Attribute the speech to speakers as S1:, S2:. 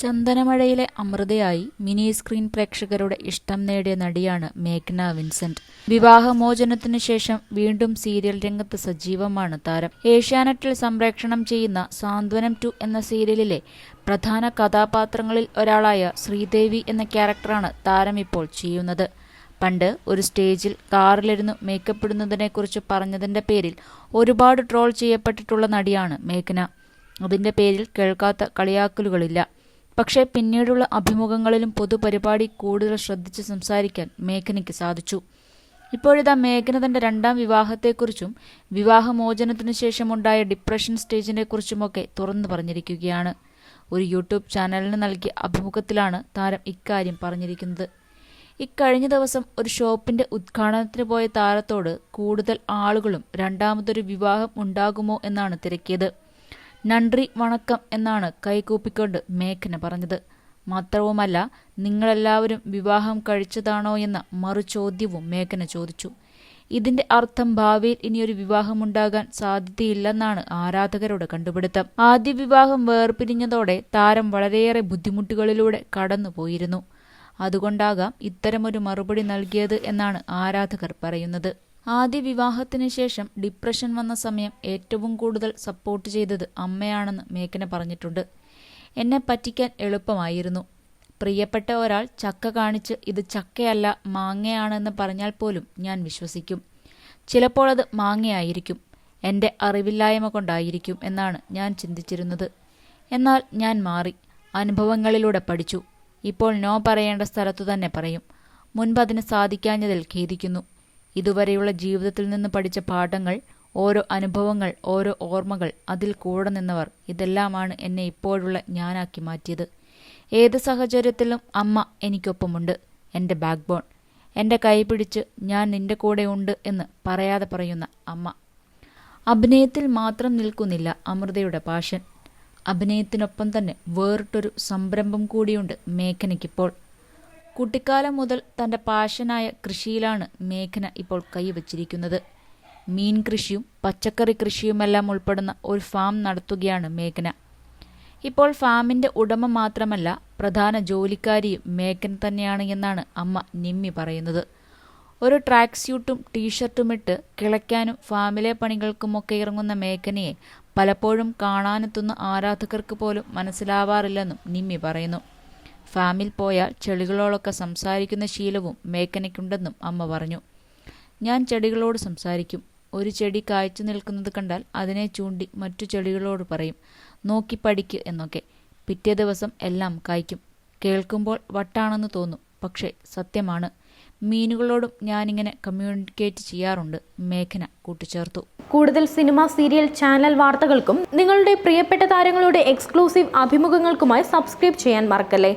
S1: ചന്ദനമഴയിലെ അമൃതയായി mini screen പ്രേക്ഷകരുടെ ഇഷ്ടം നേടിയ നടിയാണ് മേഘ്ന വിൻസെന്റ്. വിവാഹമോചനത്തിനു ശേഷം വീണ്ടും സീരിയൽ രംഗത്ത് സജീവമാണ് താരം. ഏഷ്യാനെറ്റിൽ സംപ്രേക്ഷണം ചെയ്യുന്ന സാന്ത്വനം ടു എന്ന സീരിയലിലെ പ്രധാന കഥാപാത്രങ്ങളിൽ ഒരാളായ ശ്രീദേവി എന്ന ക്യാരക്ടറാണ് താരം ഇപ്പോൾ ചെയ്യുന്നത്. പണ്ട് ഒരു സ്റ്റേജിൽ കാറിലിരുന്നു മേക്കപ്പ് ഇടുന്നതിനെക്കുറിച്ച് പറഞ്ഞതിന്റെ പേരിൽ ഒരുപാട് ട്രോൾ ചെയ്യപ്പെട്ടിട്ടുള്ള നടിയാണ് മേഘ്ന. അതിന്റെ പേരിൽ കേൾക്കാത്ത കളിയാക്കലുകളില്ല. പക്ഷേ പിന്നീടുള്ള അഭിമുഖങ്ങളിലും പൊതുപരിപാടി കൂടുതൽ ശ്രദ്ധിച്ച് സംസാരിക്കാൻ മേഘനയ്ക്ക് സാധിച്ചു. ഇപ്പോഴിതാ മേഘന തന്റെ രണ്ടാം വിവാഹത്തെക്കുറിച്ചും വിവാഹമോചനത്തിനു ശേഷമുണ്ടായ ഡിപ്രഷൻ സ്റ്റേജിനെക്കുറിച്ചുമൊക്കെ തുറന്നു പറഞ്ഞിരിക്കുകയാണ്. ഒരു യൂട്യൂബ് ചാനലിന് നൽകിയ അഭിമുഖത്തിലാണ് താരം ഇക്കാര്യം പറഞ്ഞിരിക്കുന്നത്. ഇക്കഴിഞ്ഞ ദിവസം ഒരു ഷോപ്പിന്റെ ഉദ്ഘാടനത്തിന് പോയ താരത്തോട് കൂടുതൽ ആളുകളും രണ്ടാമതൊരു വിവാഹം ഉണ്ടാകുമോ എന്നാണ് തിരക്കിയത്. നன்றി വണക്കം എന്നാണ് കൈകൂപ്പിക്കൊണ്ട് മേഘന പറഞ്ഞത്. മാത്രവുമല്ല നിങ്ങളെല്ലാവരും വിവാഹം കഴിച്ചതാണോ എന്ന മറുചോദ്യവും മേഘന ചോദിച്ചു. ഇതിന്റെ അർത്ഥം ഭാവിയിൽ ഇനിയൊരു വിവാഹമുണ്ടാകാൻ സാധ്യതയില്ലെന്നാണ് ആരാധകരുടെ കണ്ടുപിടുത്തം. ആദ്യ വിവാഹം വേർപിരിഞ്ഞതോടെ താരം വളരെയേറെ ബുദ്ധിമുട്ടുകളിലൂടെ കടന്നുപോയിരുന്നു. അതുകൊണ്ടാകാം ഇത്തരമൊരു മറുപടി നൽകിയത് എന്നാണ് ആരാധകർ പറയുന്നത്. ആദ്യ വിവാഹത്തിന് ശേഷം ഡിപ്രഷൻ വന്ന സമയം ഏറ്റവും കൂടുതൽ സപ്പോർട്ട് ചെയ്തത് അമ്മയാണെന്ന് മേഘന പറഞ്ഞിട്ടുണ്ട്. എന്നെ പറ്റിക്കാൻ എളുപ്പമായിരുന്നു. പ്രിയപ്പെട്ട ഒരാൾ ചക്ക കാണിച്ച് ഇത് ചക്കയല്ല മാങ്ങയാണെന്ന് പറഞ്ഞാൽ പോലും ഞാൻ വിശ്വസിക്കും. ചിലപ്പോൾ അത് മാങ്ങയായിരിക്കും. എന്റെ അറിവില്ലായ്മ കൊണ്ടായിരിക്കും എന്നാണ് ഞാൻ ചിന്തിച്ചിരുന്നത്. എന്നാൽ ഞാൻ മാറി അനുഭവങ്ങളിലൂടെ പഠിച്ചു. ഇപ്പോൾ നോ പറയേണ്ട സ്ഥലത്തു തന്നെ പറയും. മുൻപതിന് സാധിക്കാഞ്ഞതിൽ ഖേദിക്കുന്നു. ഇതുവരെയുള്ള ജീവിതത്തിൽ നിന്ന് പഠിച്ച പാഠങ്ങൾ ഓരോ അനുഭവങ്ങൾ ഓരോ ഓർമ്മകൾ അതിൽ കൂടെ നിന്നവർ ഇതെല്ലാമാണ് എന്നെ ഇപ്പോഴുള്ള ഞാനാക്കി മാറ്റിയത്. ഏത് സാഹചര്യത്തിലും അമ്മ എനിക്കൊപ്പമുണ്ട് എന്റെ ബാക്ക് ബോൺ എന്റെ കൈ പിടിച്ച് ഞാൻ നിന്റെ കൂടെ ഉണ്ട് എന്ന് പറയാതെ പറയുന്ന അമ്മ. അഭിനയത്തിൽ മാത്രം നിൽക്കുന്നില്ല അമൃതയുടെ പാഷൻ അഭിനയത്തിനൊപ്പം തന്നെ വേറിട്ടൊരു സംരംഭം കൂടിയുണ്ട് മേഘനയ്ക്കിപ്പോൾ. കുട്ടിക്കാലം മുതൽ തന്റെ പാഷനായ കൃഷിയിലാണ് മേഘന ഇപ്പോൾ കൈവച്ചിരിക്കുന്നത്. മീൻ കൃഷിയും പച്ചക്കറി കൃഷിയുമെല്ലാം ഉൾപ്പെടുന്ന ഒരു ഫാം നടത്തുകയാണ് മേഘന. ഇപ്പോൾ ഫാമിന്റെ ഉടമ മാത്രമല്ല പ്രധാന ജോലിക്കാരിയും മേഘൻ തന്നെയാണ് എന്നാണ് അമ്മ നിമ്മി പറയുന്നത്. ഒരു ട്രാക്ക് സ്യൂട്ടും ടീഷർട്ടും ഇട്ട് കിളയ്ക്കാനും ഫാമിലെ പണികൾക്കുമൊക്കെ ഇറങ്ങുന്ന മേഘനയെ പലപ്പോഴും കാണാനെത്തുന്ന ആരാധകർക്ക് പോലും മനസ്സിലാവാറില്ലെന്നും നിമ്മി പറയുന്നു. ഫാമിൽ പോയാൽ ചെടികളോടൊക്കെ സംസാരിക്കുന്ന ശീലവും മേക്കനയ്ക്കുണ്ടെന്നും അമ്മ പറഞ്ഞു. ഞാൻ ചെടികളോട് സംസാരിക്കും. ഒരു ചെടി കായ്ച്ചു നിൽക്കുന്നത് കണ്ടാൽ അതിനെ ചൂണ്ടി മറ്റു ചെടികളോട് പറയും നോക്കി പഠിക്ക് എന്നൊക്കെ. പിറ്റേ ദിവസം എല്ലാം കായ്ക്കും. കേൾക്കുമ്പോൾ വട്ടാണെന്ന് തോന്നും പക്ഷേ സത്യമാണ്. മീനുകളോടും ഞാനിങ്ങനെ കമ്മ്യൂണിക്കേറ്റ് ചെയ്യാറുണ്ട് മേഘന കൂട്ടിച്ചേർത്തു.
S2: കൂടുതൽ സിനിമ സീരിയൽ ചാനൽ വാർത്തകൾക്കും നിങ്ങളുടെ പ്രിയപ്പെട്ട താരങ്ങളുടെ എക്സ്ക്ലൂസീവ് അഭിമുഖങ്ങൾക്കുമായി സബ്സ്ക്രൈബ് ചെയ്യാൻ മറക്കല്ലേ?